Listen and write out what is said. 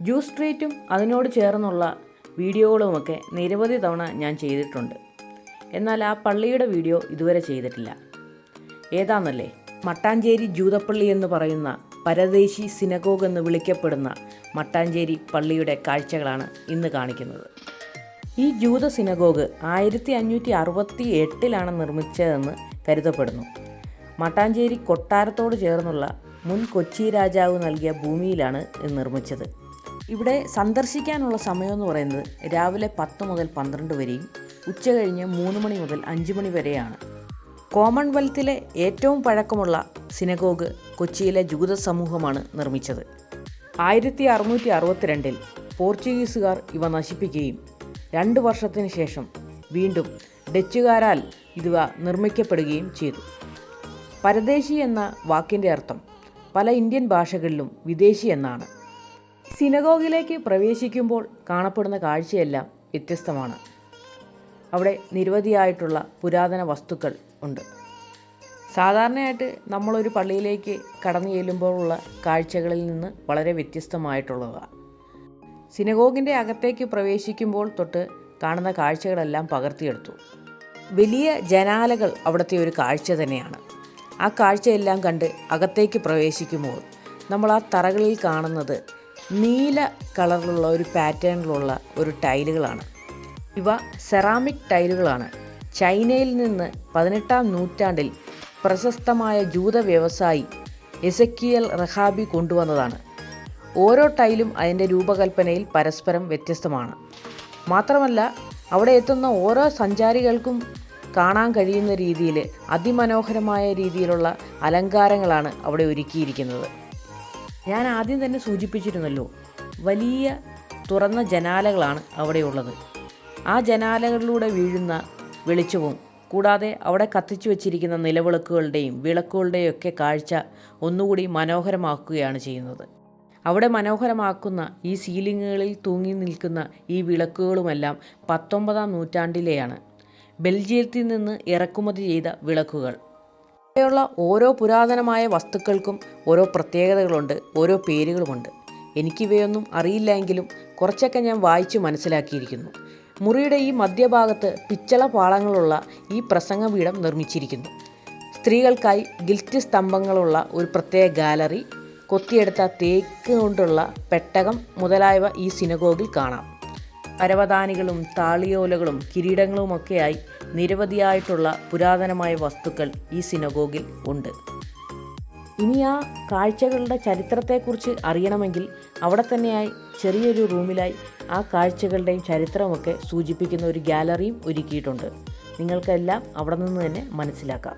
ജൂ സ്ട്രീറ്റും അതിനോട് ചേർന്നുള്ള വീഡിയോകളുമൊക്കെ നിരവധി തവണ ഞാൻ ചെയ്തിട്ടുണ്ട്. എന്നാൽ ആ പള്ളിയുടെ വീഡിയോ ഇതുവരെ ചെയ്തിട്ടില്ല. ഏതാന്നല്ലേ? മട്ടാഞ്ചേരി ജൂതപ്പള്ളി എന്ന് പറയുന്ന പരദേശി സിനഗോഗ് എന്ന് വിളിക്കപ്പെടുന്ന മട്ടാഞ്ചേരി പള്ളിയുടെ കാഴ്ചകളാണ് ഇന്ന് കാണിക്കുന്നത്. ഈ ജൂത സിനഗോഗ് ആയിരത്തി അഞ്ഞൂറ്റി അറുപത്തി എട്ടിലാണ് നിർമ്മിച്ചതെന്ന് കരുതപ്പെടുന്നു. മട്ടാഞ്ചേരി കൊട്ടാരത്തോട് ചേർന്നുള്ള മുൻ കൊച്ചി രാജാവ് നൽകിയ ഭൂമിയിലാണ് ഇത് നിർമ്മിച്ചത്. ഇവിടെ സന്ദർശിക്കാനുള്ള സമയമെന്ന് പറയുന്നത് രാവിലെ പത്ത് മുതൽ പന്ത്രണ്ട് വരെയും ഉച്ച കഴിഞ്ഞ് മൂന്ന് മണി മുതൽ അഞ്ച് മണി വരെയാണ്. കോമൺവെൽത്തിലെ ഏറ്റവും പഴക്കമുള്ള സിനഗോഗ് കൊച്ചിയിലെ ജൂത സമൂഹമാണ് നിർമ്മിച്ചത്. ആയിരത്തി അറുന്നൂറ്റി അറുപത്തിരണ്ടിൽ പോർച്ചുഗീസുകാർ ഇവ നശിപ്പിക്കുകയും രണ്ട് വർഷത്തിന് ശേഷം വീണ്ടും ഡച്ചുകാരാൽ ഇവ നിർമ്മിക്കപ്പെടുകയും ചെയ്തു. പരദേശി എന്ന വാക്കിന്റെ അർത്ഥം പല ഇന്ത്യൻ ഭാഷകളിലും വിദേശി എന്നാണ്. സിനഗോഗിലേക്ക് പ്രവേശിക്കുമ്പോൾ കാണപ്പെടുന്ന കാഴ്ചയെല്ലാം വ്യത്യസ്തമാണ്. അവിടെ നിരവധിയായിട്ടുള്ള പുരാതന വസ്തുക്കൾ ഉണ്ട്. സാധാരണയായിട്ട് നമ്മളൊരു പള്ളിയിലേക്ക് കടന്നു ചെല്ലുമ്പോഴുള്ള കാഴ്ചകളിൽ നിന്ന് വളരെ വ്യത്യസ്തമായിട്ടുള്ളതാണ് സിനഗോഗിന്റെ അകത്തേക്ക് പ്രവേശിക്കുമ്പോൾ തൊട്ട് കാണുന്ന കാഴ്ചകളെല്ലാം പകർത്തിയെടുത്തു. വലിയ ജനാലകൾ അവിടുത്തെ ഒരു കാഴ്ച തന്നെയാണ്. ആ കാഴ്ചയെല്ലാം കണ്ട് അകത്തേക്ക് പ്രവേശിക്കുമ്പോൾ നമ്മൾ ആ തറകളിൽ കാണുന്നത് നീല കളറിലുള്ള ഒരു പാറ്റേണിലുള്ള ഒരു ടൈലുകളാണ്. ഇവ സെറാമിക് ടൈലുകളാണ്. ചൈനയിൽ നിന്ന് പതിനെട്ടാം നൂറ്റാണ്ടിൽ പ്രശസ്തമായ ജൂത വ്യവസായി എസക്കിയൽ റഹാബി കൊണ്ടുവന്നതാണ്. ഓരോ ടൈലും അതിന്റെ രൂപകൽപ്പനയിൽ പരസ്പരം വ്യത്യസ്തമാണ്. മാത്രമല്ല അവിടെ എത്തുന്ന ഓരോ സഞ്ചാരികൾക്കും കാണാൻ കഴിയുന്ന രീതിയിൽ അതിമനോഹരമായ രീതിയിലുള്ള അലങ്കാരങ്ങളാണ് അവിടെ ഒരുക്കിയിരിക്കുന്നത്. ഞാൻ ആദ്യം തന്നെ സൂചിപ്പിച്ചിരുന്നല്ലോ വലിയ തുറന്ന ജനാലകളാണ് അവിടെയുള്ളത്. ആ ജനാലകളിലൂടെ വീഴുന്ന വെളിച്ചവും കൂടാതെ അവിടെ കത്തിച്ചു വച്ചിരിക്കുന്ന നിലവിളക്കുകളുടെയും വിളക്കുകളുടെയും ഒക്കെ കാഴ്ച ഒന്നുകൂടി മനോഹരമാക്കുകയാണ് ചെയ്യുന്നത്. അവിടെ മനോഹരമാക്കുന്ന ഈ സീലിങ്ങുകളിൽ തൂങ്ങി നിൽക്കുന്ന ഈ വിളക്കുകളുമെല്ലാം പത്തൊമ്പതാം നൂറ്റാണ്ടിലെയാണ്. ബെൽജിയത്തിൽ നിന്ന് ഇറക്കുമതി ചെയ്ത വിളക്കുകൾ. അവിടെയുള്ള ഓരോ പുരാതനമായ വസ്തുക്കൾക്കും ഓരോ പ്രത്യേകതകളുണ്ട് ഓരോ പേരുകളുമുണ്ട്. എനിക്കിവയൊന്നും അറിയില്ല എങ്കിലും കുറച്ചൊക്കെ ഞാൻ വായിച്ചു മനസ്സിലാക്കിയിരിക്കുന്നു. മുറിയുടെ ഈ മധ്യഭാഗത്ത് പിച്ചള പാളങ്ങളുള്ള ഈ പ്രസംഗപീഠം നിർമ്മിച്ചിരിക്കുന്നു. സ്ത്രീകൾക്കായി ഗിൽറ്റ് സ്തംഭങ്ങളുള്ള ഒരു പ്രത്യേക ഗാലറി കൊത്തിയെടുത്ത തേക്ക് കൊണ്ടുള്ള പെട്ടകം മുതലായവ ഈ സിനഗോഗിൽ കാണാം. പരവതാനികളും താളിയോലകളും കിരീടങ്ങളുമൊക്കെയായി നിരവധിയായിട്ടുള്ള പുരാതനമായ വസ്തുക്കൾ ഈ സിനഗോഗിൽ ഉണ്ട്. ഇനി ആ കാഴ്ചകളുടെ ചരിത്രത്തെക്കുറിച്ച് അറിയണമെങ്കിൽ അവിടെ തന്നെയായി ചെറിയൊരു റൂമിലായി ആ കാഴ്ചകളുടെയും ചരിത്രമൊക്കെ സൂചിപ്പിക്കുന്ന ഒരു ഗാലറിയും ഒരുക്കിയിട്ടുണ്ട്. നിങ്ങൾക്കെല്ലാം അവിടെ നിന്ന് തന്നെ മനസ്സിലാക്കാം.